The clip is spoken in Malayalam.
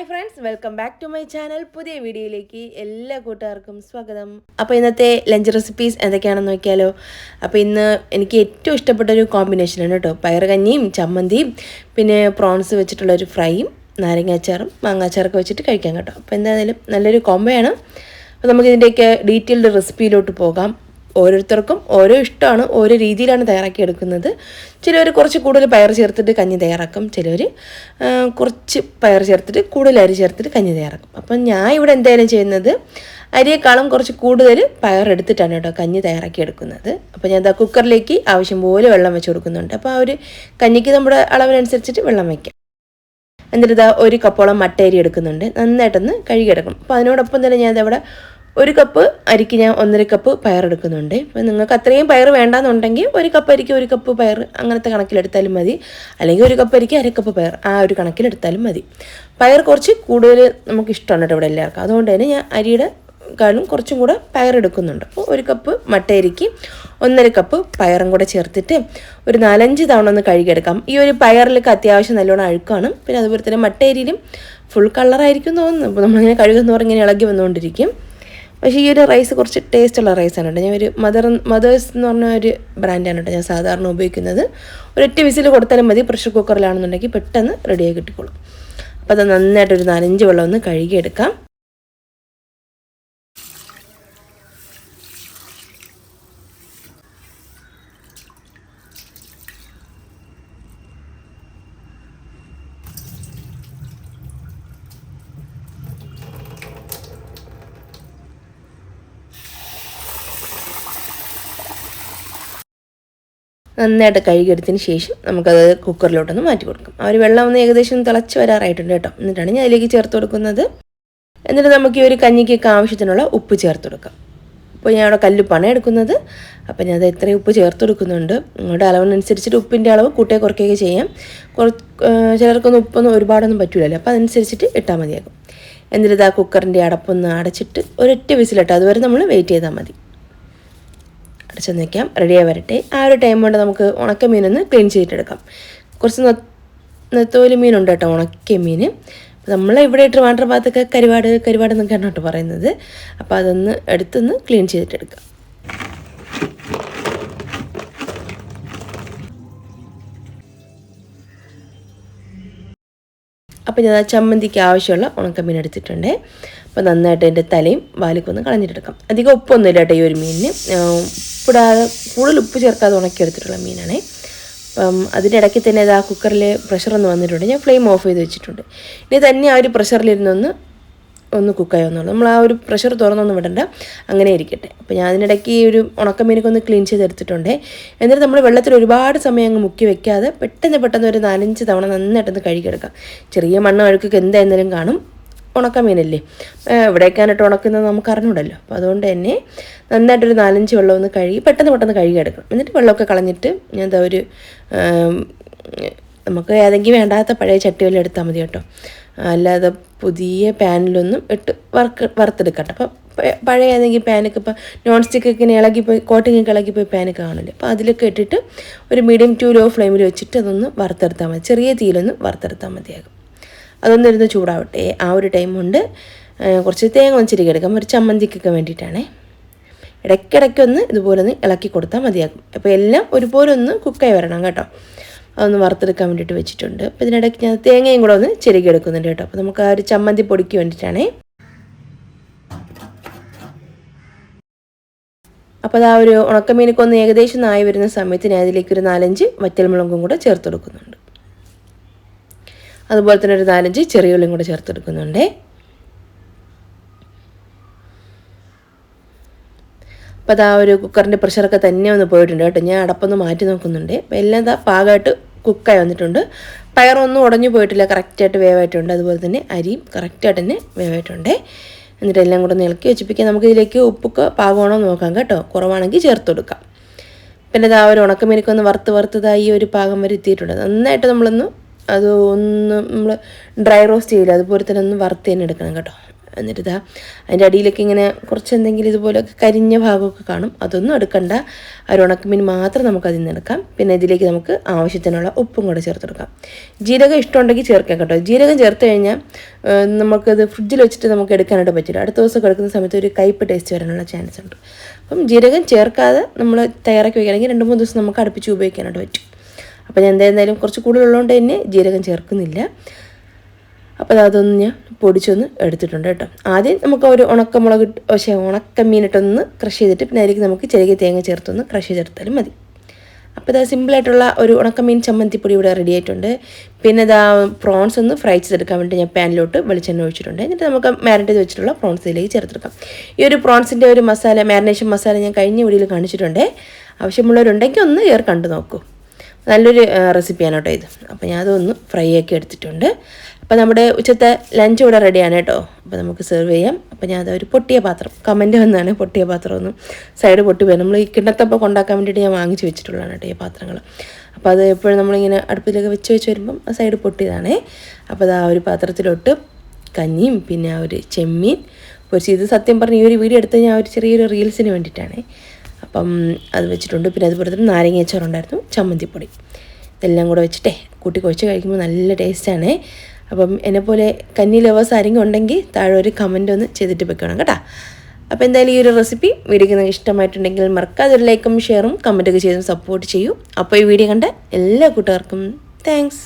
Hi friends welcome back to my channel. പുതിയ വീഡിയോയിലേക്ക് എല്ലാ കൂട്ടുകാർക്കും സ്വാഗതം. അപ്പോൾ ഇന്നത്തെ ലഞ്ച് റെസിപ്പീസ് എന്തൊക്കെയാണെന്ന് നോക്കിയാലോ? അപ്പോൾ ഇന്ന് എനിക്ക് ഏറ്റവും ഇഷ്ടപ്പെട്ട ഒരു കോമ്പിനേഷനാണ് കേട്ടോ. പയറുകഞ്ഞിയും ചമ്മന്തിയും പിന്നെ പ്രോൺസ് വെച്ചിട്ടുള്ള ഒരു ഫ്രൈയും നാരങ്ങാച്ചാറും മാങ്ങാച്ചാറൊക്കെ വെച്ചിട്ട് കഴിക്കാം കേട്ടോ. അപ്പോൾ എന്തായാലും നല്ലൊരു കോംബോയാണ് അപ്പോൾ നമുക്കിതിന്റെയൊക്കെ ഡീറ്റെയിൽഡ് റെസിപ്പിയിലോട്ട് പോകാം. ഓരോരുത്തർക്കും ഓരോ ഇഷ്ടമാണ് ഓരോ രീതിയിലാണ് തയ്യാറാക്കി എടുക്കുന്നത്. ചിലർ കുറച്ച് കൂടുതൽ പയർ ചേർത്തിട്ട് കഞ്ഞി തയ്യാറാക്കും. ചിലർ കുറച്ച് പയർ ചേർത്തിട്ട് കൂടുതൽ അരി ചേർത്തിട്ട് കഞ്ഞി തയ്യാറാക്കും. അപ്പം ഞാൻ ഇവിടെ എന്തായാലും ചെയ്യുന്നത് അരിയേക്കാളും കുറച്ച് കൂടുതൽ പയർ എടുത്തിട്ടാണ് കേട്ടോ കഞ്ഞി തയ്യാറാക്കി എടുക്കുന്നത്. അപ്പോൾ ഞാൻ എന്താ കുക്കറിലേക്ക് ആവശ്യം പോലെ വെള്ളം വെച്ച് കൊടുക്കുന്നുണ്ട്. അപ്പോൾ ആ ഒരു കഞ്ഞിക്ക് നമ്മുടെ അളവിനനുസരിച്ചിട്ട് വെള്ളം വയ്ക്കാം എന്നിട്ട് ഇതാ ഒരു കപ്പോളം മട്ടയരി എടുക്കുന്നുണ്ട്. നന്നായിട്ടൊന്ന് കഴുകിയെടുക്കും അപ്പോൾ അതിനോടൊപ്പം തന്നെ ഞാൻ അവിടെ ഒരു കപ്പ് അരിക്ക് ഞാൻ ഒന്നര കപ്പ് പയർ എടുക്കുന്നുണ്ട്. അപ്പോൾ നിങ്ങൾക്ക് അത്രയും പയർ വേണ്ടാന്നുണ്ടെങ്കിൽ ഒരു കപ്പ് അരിക്ക് ഒരു കപ്പ് പയർ അങ്ങനത്തെ കണക്കിലെടുത്താലും മതി. അല്ലെങ്കിൽ ഒരു കപ്പ് അരിക്ക് അരക്കപ്പ് കപ്പ് പയർ ആ ഒരു കണക്കിലെടുത്താലും മതി. പയർ കുറച്ച് കൂടുതൽ നമുക്ക് ഇഷ്ടമാണ് കേട്ടോ ഇവിടെ എല്ലാവർക്കും. അതുകൊണ്ട് തന്നെ ഞാൻ അരിയുടെ കാലും കുറച്ചും കൂടെ പയർ എടുക്കുന്നുണ്ട്. അപ്പോൾ ഒരു കപ്പ് മട്ടയരിക്ക് ഒന്നര കപ്പ് പയറും കൂടെ ചേർത്തിട്ട് ഒരു നാലഞ്ച് തവണ ഒന്ന് കഴുകിയെടുക്കാം. ഈ ഒരു പയറിലൊക്കെ അത്യാവശ്യം നല്ലോണം അഴുക്കാണ്. പിന്നെ അതുപോലെ തന്നെ മട്ടയരിയിലും ഫുൾ കളറായിരിക്കും തോന്നുന്നു. അപ്പോൾ നമ്മളിങ്ങനെ കഴുകുന്നവർ ഇങ്ങനെ ഇളകി വന്നുകൊണ്ടിരിക്കും. പക്ഷേ ഈ ഒരു റൈസ് കുറച്ച് ടേസ്റ്റുള്ള റൈസാണ് കേട്ടോ. ഞാൻ ഒരു മദർ മദേഴ്സ് എന്ന് പറഞ്ഞ ഒരു ബ്രാൻഡാണ് കേട്ടോ ഞാൻ സാധാരണ ഉപയോഗിക്കുന്നത്. ഒരൊറ്റ വിസിൽ കൊടുത്താലും മതി പ്രഷർ കുക്കറിലാണെന്നുണ്ടെങ്കിൽ പെട്ടെന്ന് റെഡിയായി കിട്ടിക്കോളും. അപ്പോൾ അത് നന്നായിട്ടൊരു നാലഞ്ച് വെള്ളം ഒന്ന് കഴുകിയെടുക്കാം. നന്നായിട്ട് കഴുകിയെടുത്തതിന് ശേഷം നമുക്കത് കുക്കറിലോട്ടൊന്ന് മാറ്റി കൊടുക്കും. ആ ഒരു വെള്ളം ഒന്ന് ഏകദേശം തിളച്ച് വരാറായിട്ടുണ്ട് കേട്ടോ. എന്നിട്ടാണ് ഞാൻ അതിലേക്ക് ചേർത്ത് കൊടുക്കുന്നത്. എന്നിട്ട് നമുക്ക് ഈ ഒരു കഞ്ഞിക്കൊക്കെ ആവശ്യത്തിനുള്ള ഉപ്പ് ചേർത്ത് കൊടുക്കാം. അപ്പോൾ ഞാൻ അവിടെ കല്ലുപ്പാണ് എടുക്കുന്നത്. അപ്പോൾ ഞാൻ അത് എത്രയും ഉപ്പ് ചേർത്ത് കൊടുക്കുന്നുണ്ട്. നിങ്ങളുടെ അളവിനനുസരിച്ചിട്ട് ഉപ്പിന്റെ അളവ് കൂട്ടേ കുറയ്ക്കുകയൊക്കെ ചെയ്യാം. കുറച്ച് ചിലർക്കൊന്നും ഉപ്പൊന്നും ഒരുപാടൊന്നും പറ്റില്ലല്ലോ അപ്പോൾ അതനുസരിച്ചിട്ട് ഇട്ടാൽ മതിയാകും. എന്നിട്ട് ആ കുക്കറിന്റെ അടപ്പൊന്ന് അടച്ചിട്ട് ഒരൊറ്റ വിസിലിട്ട് അതുവരെ നമ്മൾ വെയിറ്റ് ചെയ്താൽ മതി. അടച്ചു നിൽക്കാം റെഡിയായി വരട്ടെ. ആ ഒരു ടൈം കൊണ്ട് നമുക്ക് ഉണക്ക മീനൊന്ന് ക്ലീൻ ചെയ്തിട്ടെടുക്കാം. കുറച്ച് നെത്തോലി മീനുണ്ട് കേട്ടോ ഉണക്കിയ മീൻ അപ്പോൾ നമ്മൾ ഇവിടെ ട്രിവാൻഡ്രം ഭാഗത്തൊക്കെ കരുവാട് കരുവാട് എന്നൊക്കെയാണ് കേട്ടോ പറയുന്നത്. അപ്പോൾ അതൊന്ന് എടുത്തൊന്ന് ക്ലീൻ ചെയ്തിട്ടെടുക്കാം. അപ്പോൾ ഞാൻ ചമ്മന്തിക്ക് ആവശ്യമുള്ള ഉണക്കമീൻ എടുത്തിട്ടുണ്ട്. അപ്പോൾ നന്നായിട്ട് എന്റെ തലയും വാലിക്കും ഒന്ന് കളഞ്ഞിട്ടെടുക്കാം. അധികം ഉപ്പൊന്നുമില്ല കേട്ടോ ഈ ഒരു മീനിന്. ഉപ്പിടാതെ കൂടുതൽ ഉപ്പ് ചേർക്കാതെ ഉണക്കിയെടുത്തിട്ടുള്ള മീനാണേ. അപ്പം അതിന്റെ ഇടയ്ക്ക് തന്നെ അത് ആ കുക്കറിൽ പ്രഷറൊന്ന് വന്നിട്ടുണ്ട്. ഞാൻ ഫ്ലെയിം ഓഫ് ചെയ്ത് വെച്ചിട്ടുണ്ട്. ഇനി തന്നെ ആ ഒരു പ്രഷറിലിരുന്നൊന്ന് ഒന്ന് കുക്കായി വന്നോളൂ നമ്മൾ ആ ഒരു പ്രഷർ തുറന്നൊന്നും വിടണ്ട. അങ്ങനെ ഇരിക്കട്ടെ. അപ്പോൾ ഞാൻ അതിനിടയ്ക്ക് ഈ ഒരു ഉണക്കമീനൊക്കെ ഒന്ന് ക്ലീൻ ചെയ്തെടുത്തിട്ടുണ്ട്. എന്നിട്ട് നമ്മൾ വെള്ളത്തിൽ ഒരുപാട് സമയം അങ്ങ് മുക്കി വെക്കാതെ പെട്ടെന്ന് പെട്ടെന്ന് ഒരു നാലഞ്ച് തവണ നന്നായിട്ടൊന്ന് കഴുകിയെടുക്കാം. ചെറിയ മണ്ണ് അഴുക്കൊക്കെ എന്തായിരുന്നാലും കാണും. ഉണക്കമീനല്ലേ ഇവിടേക്കാനിട്ട് ഉണക്കുന്നത് നമുക്ക് അറിഞ്ഞൂടല്ലോ. അപ്പോൾ അതുകൊണ്ട് തന്നെ നന്നായിട്ടൊരു നാലഞ്ച് വെള്ളം ഒന്ന് കഴുകി പെട്ടെന്ന് പെട്ടെന്ന് കഴുകിയെടുക്കണം. എന്നിട്ട് വെള്ളമൊക്കെ കളഞ്ഞിട്ട് ഞാൻ എന്താ ഒരു നമുക്ക് ഏതെങ്കിലും വേണ്ടാത്ത പഴയ ചട്ടി വല്ലതും എടുത്താൽ മതി കേട്ടോ. അല്ലാതെ പുതിയ പാനിലൊന്നും ഇട്ട് വറുക്ക് വറുത്തെടുക്കട്ടെ അപ്പം പഴയ ഏതെങ്കിലും പാനൊക്കെ ഇപ്പോൾ നോൺ സ്റ്റിക്ക് ഇങ്ങനെ ഇളകിപ്പോയി കോട്ടിങ്ങൊക്കെ പോയി പാനൊക്കെ കാണില്ലേ അപ്പോൾ അതിലൊക്കെ ഇട്ടിട്ട് ഒരു മീഡിയം ടു ലോ ഫ്ലെയിമിൽ വെച്ചിട്ട് അതൊന്ന് വറുത്തെടുത്താൽ മതി. ചെറിയ തീയിലൊന്ന് വറുത്തെടുത്താൽ മതിയാകും. അതൊന്നിരുന്ന് ചൂടാവട്ടെ. ആ ഒരു ടൈം കൊണ്ട് കുറച്ച് തേങ്ങ ഒന്ന് ചിരിക്കെടുക്കാം ഒരു ചമ്മന്തിക്കൊക്കെ വേണ്ടിയിട്ടാണേ. ഇടയ്ക്കിടയ്ക്കൊന്ന് ഇതുപോലെ ഒന്ന് ഇളക്കി കൊടുത്താൽ മതിയാകും. അപ്പോൾ എല്ലാം ഒരുപോലെ ഒന്ന് കുക്കായി വരണം കേട്ടോ. അതൊന്ന് വറുത്തെടുക്കാൻ വേണ്ടിയിട്ട് വെച്ചിട്ടുണ്ട്. അപ്പോൾ ഇതിനിടയ്ക്ക് ഞാൻ തേങ്ങയും കൂടെ ഒന്ന് ചെരുകിയെടുക്കുന്നുണ്ട് കേട്ടോ. അപ്പോൾ നമുക്ക് ആ ഒരു ചമ്മന്തി പൊടിക്ക് വേണ്ടിയിട്ടാണേ. അപ്പോൾ അത് ആ ഒരു ഉണക്കമീനൊക്കെ ഒന്ന് ഏകദേശം നായി വരുന്ന സമയത്ത് ഞാൻ അതിലേക്ക് ഒരു നാലഞ്ച് വറ്റൽമുളകും കൂടെ ചേർത്ത് കൊടുക്കുന്നുണ്ട്. അതുപോലെ തന്നെ ഒരു നാലഞ്ച് ചെറിയ ഉള്ളിയും കൂടെ ചേർത്തെടുക്കുന്നുണ്ട് അപ്പോൾ അതാ ഒരു കുക്കറിന്റെ പ്രഷറൊക്കെ തന്നെ ഒന്ന് പോയിട്ടുണ്ട് കേട്ടോ. ഞാൻ അടപ്പൊന്ന് മാറ്റി നോക്കുന്നുണ്ട്. എല്ലാം ഇതാ പാകമായിട്ട് കുക്കായി വന്നിട്ടുണ്ട്. പയറൊന്നും ഉടഞ്ഞു പോയിട്ടില്ല. കറക്റ്റായിട്ട് വേവായിട്ടുണ്ട്. അതുപോലെ തന്നെ അരിയും കറക്റ്റായിട്ട് തന്നെ വേവായിട്ടുണ്ട്. എന്നിട്ട് എല്ലാം കൂടെ ഇളക്കി വെച്ചിപ്പിക്കാൻ നമുക്ക് ഇതിലേക്ക് ഉപ്പൊക്കെ പാകമാണോ നോക്കാം കേട്ടോ. കുറവാണെങ്കിൽ ചേർത്ത് കൊടുക്കാം. പിന്നെ ഇതാ ഒരു ഉണക്കമീനൊക്കെ വറുത്ത് വറുത്തതായി ഒരു പാകം വരെ എത്തിയിട്ടുണ്ട്. നന്നായിട്ട് നമ്മളൊന്ന് അത് ഒന്ന് നമ്മൾ ഡ്രൈ റോസ്റ്റ് ചെയ്യില്ല? അതുപോലെ തന്നെ ഒന്ന് വറുത്ത് തന്നെ എടുക്കണം കേട്ടോ. എന്നിട്ട് ഇതാ അതിന്റെ അടിയിലൊക്കെ ഇങ്ങനെ കുറച്ച് എന്തെങ്കിലും ഇതുപോലൊക്കെ കരിഞ്ഞ ഭാഗമൊക്കെ കാണും. അതൊന്നും എടുക്കണ്ട. ഒരു ഉണക്കമീൻ മാത്രം നമുക്ക് അതിൽ നിന്ന് എടുക്കാം. പിന്നെ ഇതിലേക്ക് നമുക്ക് ആവശ്യത്തിനുള്ള ഉപ്പും കൂടെ ചേർത്തെടുക്കാം ജീരകം ഇഷ്ടമുണ്ടെങ്കിൽ ചേർക്കാം കേട്ടോ. ജീരകം ചേർത്ത് കഴിഞ്ഞാൽ നമുക്കത് ഫ്രിഡ്ജിൽ വെച്ചിട്ട് നമുക്ക് എടുക്കാനായിട്ട് പറ്റില്ല. അടുത്ത ദിവസം കിടക്കുന്ന സമയത്ത് ഒരു കയ്പ്പ് ടേസ്റ്റ് വരാനുള്ള ചാൻസ് ഉണ്ട്. അപ്പം ജീരകം ചേർക്കാതെ നമ്മൾ തയ്യാറാക്കി വയ്ക്കുകയാണെങ്കിൽ രണ്ട് മൂന്ന് ദിവസം നമുക്ക് അടുപ്പിച്ച് ഉപയോഗിക്കാനായിട്ട് പറ്റും. അപ്പോൾ ഞാൻ എന്തായാലും കുറച്ച് കൂടുതലുള്ളതുകൊണ്ട് തന്നെ ജീരകം ചേർക്കുന്നില്ല. അപ്പോൾ അതൊന്ന് ഞാൻ പൊടിച്ചൊന്ന് എടുത്തിട്ടുണ്ട് കേട്ടോ. ആദ്യം നമുക്ക് ഒരു ഉണക്കമുളക് പക്ഷേ ഉണക്കമീനിട്ടൊന്ന് ക്രഷ് ചെയ്തിട്ട് പിന്നെ അതിലേക്ക് നമുക്ക് ചെറിയ തേങ്ങ ചേർത്തൊന്ന് ക്രഷ് ചെയ്തെടുത്താലും മതി. അപ്പോൾ ഇതാ സിമ്പിളായിട്ടുള്ള ഒരു ഉണക്കമീൻ ചമ്മന്തിപ്പൊടി ഇവിടെ റെഡി ആയിട്ടുണ്ട്. പിന്നെ ഇതാ പ്രോൺസ് ഒന്ന് ഫ്രൈ ചെയ്തെടുക്കാൻ വേണ്ടി ഞാൻ പാനിലോട്ട് വെളിച്ചെണ്ണ ഒഴിച്ചിട്ടുണ്ട്. എന്നിട്ട് നമുക്ക് മാരിനേറ്റ് ചെയ്ത് വെച്ചിട്ടുള്ള പ്രോൺസ് ഇതിലേക്ക് ചേർത്തെടുക്കാം. ഈ ഒരു പ്രോൺസിന്റെ ഒരു മസാല മാരിനേഷൻ മസാല ഞാൻ കഴിഞ്ഞ വീഡിയോയിൽ കാണിച്ചിട്ടുണ്ട്. ആവശ്യമുള്ളവരുണ്ടെങ്കിൽ ഒന്ന് ഏർ കണ്ടു നോക്കൂ. നല്ലൊരു റെസിപ്പിയാണ് കേട്ടോ ഇത്. അപ്പോൾ ഞാൻ അതൊന്ന് ഫ്രൈ ആക്കി എടുത്തിട്ടുണ്ട്. അപ്പോൾ നമ്മുടെ ഉച്ചത്തെ ലഞ്ച് ഇവിടെ റെഡിയാണ് കേട്ടോ. അപ്പോൾ നമുക്ക് സെർവ് ചെയ്യാം. അപ്പോൾ ഞാൻ അതൊരു പൊട്ടിയ പാത്രം കമന്റ് വന്നാണ് പൊട്ടിയ പാത്രം ഒന്ന് സൈഡ് പൊട്ടി പോയി. നമ്മൾ ഈ കിണ്ണത്തപ്പം കൊണ്ടാക്കാൻ വേണ്ടിയിട്ട് ഞാൻ വാങ്ങിച്ച് വെച്ചിട്ടുള്ളതാണ് കേട്ടോ ഈ പാത്രങ്ങൾ. അപ്പോൾ അത് എപ്പോഴും നമ്മളിങ്ങനെ അടുപ്പിലൊക്കെ വെച്ച് വെച്ച് വരുമ്പം ആ സൈഡ് പൊട്ടിയതാണേ. അപ്പോൾ അത് ആ ഒരു പാത്രത്തിലോട്ട് കഞ്ഞിയും പിന്നെ ആ ഒരു ചെമ്മീൻ പൊരിച്ച്. ഇത് സത്യം പറഞ്ഞ് ഈ ഒരു വീഡിയോ എടുത്ത് ഞാൻ ഒരു ചെറിയൊരു റീൽസിന് വേണ്ടിയിട്ടാണ്. അപ്പം അത് വെച്ചിട്ടുണ്ട്. പിന്നെ അതുപോലെ തന്നെ നാരങ്ങയച്ചാറുണ്ടായിരുന്നു ചമ്മന്തിപ്പൊടി. ഇതെല്ലാം കൂടെ വെച്ചിട്ടേ കൂട്ടി കുഴച്ച് കഴിക്കുമ്പോൾ നല്ല ടേസ്റ്റാണ്. അപ്പം എന്നെപ്പോലെ കന്നി ലവേഴ്സ് ആരെങ്കിലും ഉണ്ടെങ്കിൽ താഴെ ഒരു കമന്റ് ഒന്ന് ചെയ്തിട്ട് വെക്കണം കേട്ടോ. അപ്പോൾ എന്തായാലും ഈ ഒരു റെസിപ്പി വീഡിയോക്ക് നിങ്ങൾക്ക് ഇഷ്ടമായിട്ടുണ്ടെങ്കിൽ മറക്കാതെ ഒരു ലൈക്കും ഷെയറും കമന്റൊക്കെ ചെയ്തും സപ്പോർട്ട് ചെയ്യൂ. അപ്പോൾ ഈ വീഡിയോ കണ്ട എല്ലാ കൂട്ടുകാർക്കും താങ്ക്സ്